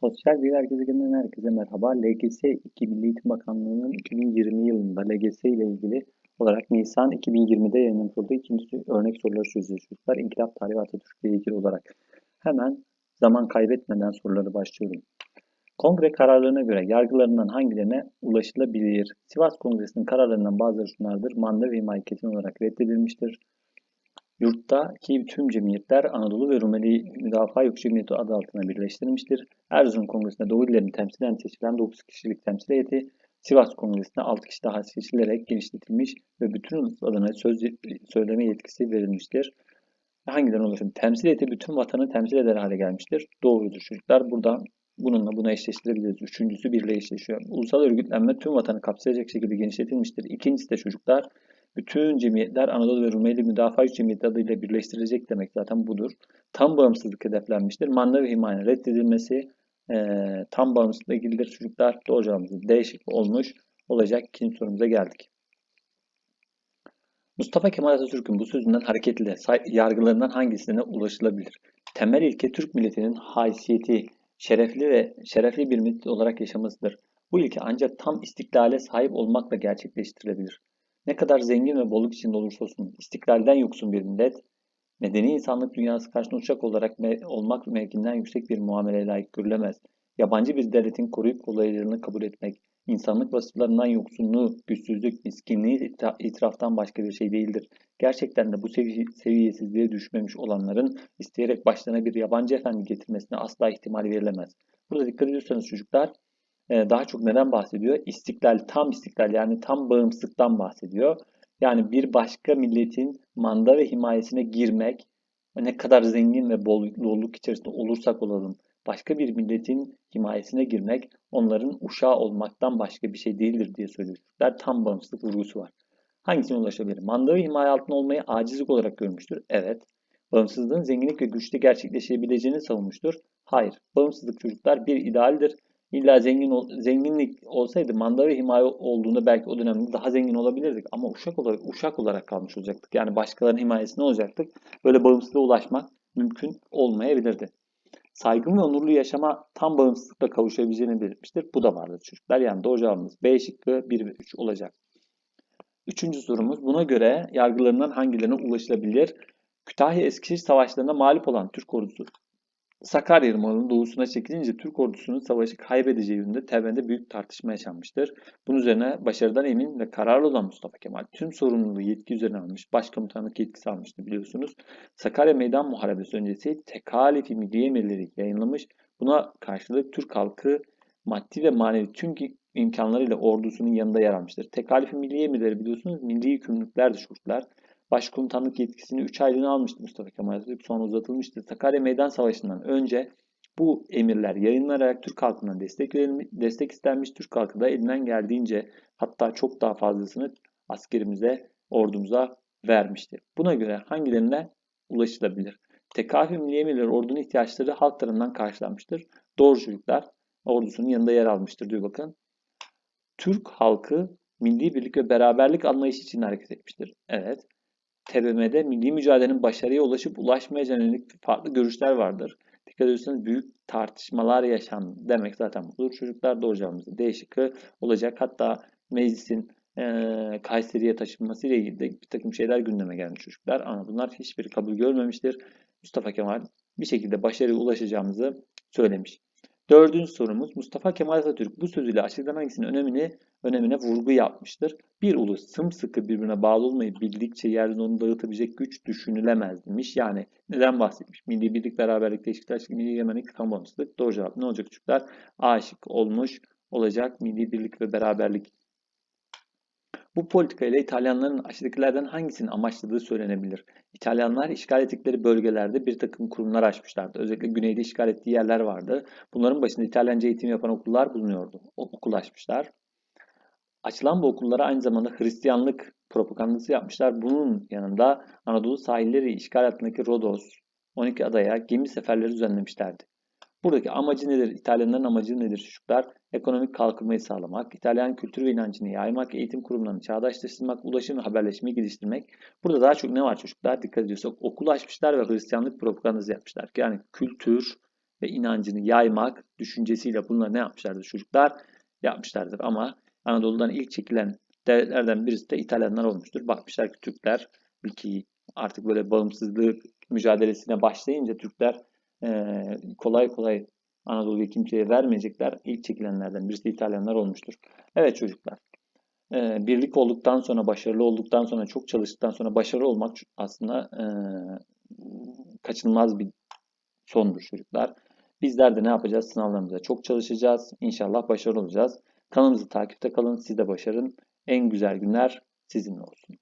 Sosyal Bilgiler Gezegeninden herkese merhaba. LGS 2 Milli Eğitim Bakanlığı'nın 2020 yılında LGS ile ilgili olarak Nisan 2020'de yayınlamış olduğu ikinci örnek soruları çözüyoruz çocuklar. İnkılap Tarihi Atatürk ile ilgili olarak. Hemen zaman kaybetmeden soruları başlıyorum. Kongre kararlarına göre yargılarından hangilerine ulaşılabilir? Sivas Kongresi'nin kararlarından bazıları şunlardır. Manda ve himaye kesin olarak reddedilmiştir. Yurttaki tüm cemiyetler Anadolu ve Rumeli Müdafaa Yok Cemiyeti adı altına birleştirilmiştir. Erzurum Kongresi'nde Doğu illerini temsilen seçilen 9 kişilik temsil heyeti Sivas Kongresi'nde 6 kişi daha seçilerek genişletilmiş ve bütün ulus adına söz söyleme yetkisi verilmiştir. Hangilerine ulaşım? Temsil heyeti bütün vatanı temsil eder hale gelmiştir. Doğrudur çocuklar. Buradan bununla buna eşleştirebiliriz. Üçüncüsü birle eşleşiyor. Ulusal örgütlenme tüm vatanı kapsayacak şekilde genişletilmiştir. İkincisi de çocuklar bütün cemiyetler Anadolu ve Rumeli Müdafaa Cemiyeti adıyla birleştirilecek demek zaten budur. Tam bağımsızlık hedeflenmiştir. Manda ve himayenin reddedilmesi e, tam bağımsızlıkla ilgilidir çocuklar. Doğru cevabımız D şıkkı olmuş olacak. İkinci sorumuza geldik. Mustafa Kemal Atatürk'ün bu sözünden hareketle yargılarından hangisine ulaşılabilir? Temel ilke Türk milletinin haysiyeti, şerefli ve şerefli bir millet olarak yaşamasıdır. Bu ilke ancak tam istiklale sahip olmakla gerçekleştirilebilir. Ne kadar zengin ve bolluk içinde olursa olsun istiklalden yoksun bir millet, medeni insanlık dünyası karşısında uçak olarak me olmak mevkinden yüksek bir muameleye layık görülemez. Yabancı bir devletin koruyup kolaylarını kabul etmek, insanlık vasıflarından yoksunluğu, güçsüzlük, miskinliği itiraftan başka bir şey değildir. Gerçekten de bu sevi seviyesizliğe düşmemiş olanların isteyerek başlarına bir yabancı efendi getirmesine asla ihtimal verilemez. Burada dikkat ediyorsanız çocuklar daha çok neden bahsediyor? İstiklal, tam istiklal yani tam bağımsızlıktan bahsediyor. Yani bir başka milletin manda ve himayesine girmek, ne kadar zengin ve bolluk içerisinde olursak olalım, başka bir milletin himayesine girmek, onların uşağı olmaktan başka bir şey değildir diye söylüyorlar. Tam bağımsızlık vurgusu var. Hangisine ulaşabilir? Manda ve himaye altında olmayı acizlik olarak görmüştür. Evet. Bağımsızlığın zenginlik ve güçte gerçekleşebileceğini savunmuştur. Hayır. Bağımsızlık çocuklar bir idealdir. İlla zengin ol, zenginlik olsaydı manda ve himaye olduğunda belki o dönemde daha zengin olabilirdik ama uşak olarak uşak olarak kalmış olacaktık. Yani başkalarının himayesinde olacaktık. Böyle bağımsızlığa ulaşmak mümkün olmayabilirdi. Saygın ve onurlu yaşama tam bağımsızlıkla kavuşabileceğini belirtmiştir. Bu da vardır çocuklar. Yani doğru cevabımız B şıkkı 1 ve 3 olacak. Üçüncü sorumuz. Buna göre yargılarından hangilerine ulaşılabilir? Kütahya Eskişehir savaşlarında mağlup olan Türk ordusu Sakarya Irmağı'nın doğusuna çekilince Türk ordusunun savaşı kaybedeceği yönünde Teven'de büyük tartışma yaşanmıştır. Bunun üzerine başarıdan emin ve kararlı olan Mustafa Kemal tüm sorumluluğu yetki üzerine almış, başkomutanlık yetkisi almıştı biliyorsunuz. Sakarya Meydan Muharebesi öncesi Tekalifi Milli Emirleri yayınlamış. Buna karşılık Türk halkı maddi ve manevi tüm imkanlarıyla ordusunun yanında yer almıştır. Tekalifi Milli Emirleri biliyorsunuz milli yükümlülükler şurtlar. Başkomutanlık yetkisini 3 aylığına almıştı Mustafa Kemal Atatürk. Sonra uzatılmıştı. Sakarya Meydan Savaşı'ndan önce bu emirler yayınlanarak Türk halkından destek, destek istenmiş. Türk halkı da elinden geldiğince hatta çok daha fazlasını askerimize, ordumuza vermişti. Buna göre hangilerine ulaşılabilir? Tekafi Milli Emirleri ordunun ihtiyaçları halk tarafından karşılanmıştır. Doğru çocuklar ordusunun yanında yer almıştır diyor bakın. Türk halkı milli birlik ve beraberlik anlayışı için hareket etmiştir. Evet. TBMM'de milli mücadelenin başarıya ulaşıp ulaşmayacağına yönelik farklı görüşler vardır. Dikkat ediyorsanız büyük tartışmalar yaşandı demek zaten budur. Çocuklar doğru cevabımızda D şıkkı olacak. Hatta meclisin e, Kayseri'ye taşınması ile ilgili de bir takım şeyler gündeme gelmiş çocuklar. Ama bunlar hiçbir kabul görmemiştir. Mustafa Kemal bir şekilde başarıya ulaşacağımızı söylemiş. Dördüncü sorumuz Mustafa Kemal Atatürk bu sözüyle aşağıdan hangisinin önemini önemine vurgu yapmıştır. Bir ulus sımsıkı birbirine bağlı olmayı bildikçe yeryüzünde onu dağıtabilecek güç düşünülemez demiş. Yani neden bahsetmiş? Milli birlik, beraberlik, teşkilatçılık, milli yemenlik, tam bağımsızlık. Doğru cevap ne olacak çocuklar? Aşık olmuş olacak milli birlik ve beraberlik. Bu politika ile İtalyanların aşağıdakilerden hangisini amaçladığı söylenebilir. İtalyanlar işgal ettikleri bölgelerde bir takım kurumlar açmışlardı. Özellikle güneyde işgal ettiği yerler vardı. Bunların başında İtalyanca eğitim yapan okullar bulunuyordu. Okul açmışlar. Açılan bu okullara aynı zamanda Hristiyanlık propagandası yapmışlar. Bunun yanında Anadolu sahilleri işgal altındaki Rodos, 12 adaya gemi seferleri düzenlemişlerdi. Buradaki amacı nedir? İtalyanların amacı nedir çocuklar? Ekonomik kalkınmayı sağlamak, İtalyan kültür ve inancını yaymak, eğitim kurumlarını çağdaşlaştırmak, ulaşım ve haberleşmeyi geliştirmek. Burada daha çok ne var çocuklar? Dikkat ediyorsak okul açmışlar ve Hristiyanlık propagandası yapmışlar. Yani kültür ve inancını yaymak düşüncesiyle bunlar ne yapmışlardır çocuklar? Yapmışlardır ama Anadolu'dan ilk çekilen devletlerden birisi de İtalyanlar olmuştur. Bakmışlar ki Türkler ülkeyi artık böyle bağımsızlık mücadelesine başlayınca Türkler eee, kolay kolay Anadolu'yu kimseye vermeyecekler. İlk çekilenlerden birisi de İtalyanlar olmuştur. Evet çocuklar. eee, birlik olduktan sonra, başarılı olduktan sonra, çok çalıştıktan sonra başarılı olmak aslında eee, kaçınılmaz bir sondur çocuklar. Bizler de ne yapacağız? Sınavlarımıza çok çalışacağız. İnşallah başarılı olacağız. Kanalımızı takipte kalın. Siz de başarın. En güzel günler sizinle olsun.